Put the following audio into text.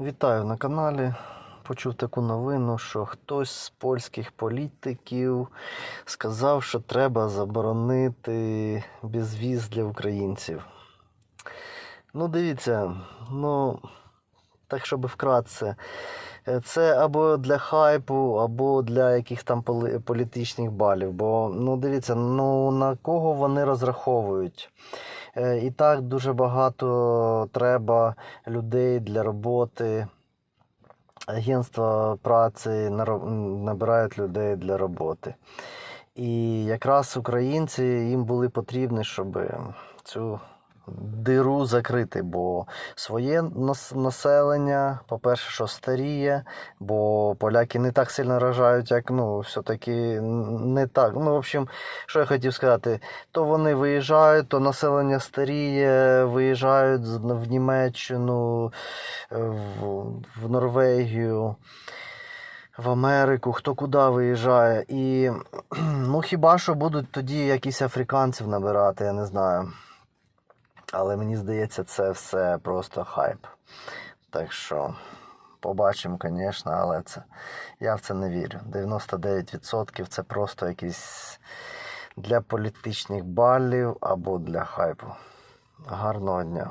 Вітаю на каналі. Почув таку новину, що хтось з польських політиків сказав, що треба заборонити безвіз для українців. Ну, дивіться, ну, так щоб вкратце, це або для хайпу, або для яких там політичних балів. Бо, ну, дивіться, ну на кого вони розраховують? Е, І так дуже багато треба людей для роботи. Агентства праці набирають людей для роботи. І якраз українці їм були потрібні, щоб цю диру закрити, бо своє населення, по-перше, що старіє, бо поляки не так сильно рожають, як ну, все-таки не так. Ну, в общем, що я хотів сказати, то вони виїжджають, то населення старіє, виїжджають в Німеччину, е, в, в Норвегію. В Америку, хто куди виїжджає. І ну хіба що будуть тоді якісь африканців набирати, я не знаю. Але мені здається, це все просто хайп. Так що побачимо, звісно, але це я в це не вірю. 99% це просто якісь для політичних балів або для хайпу. Гарного дня!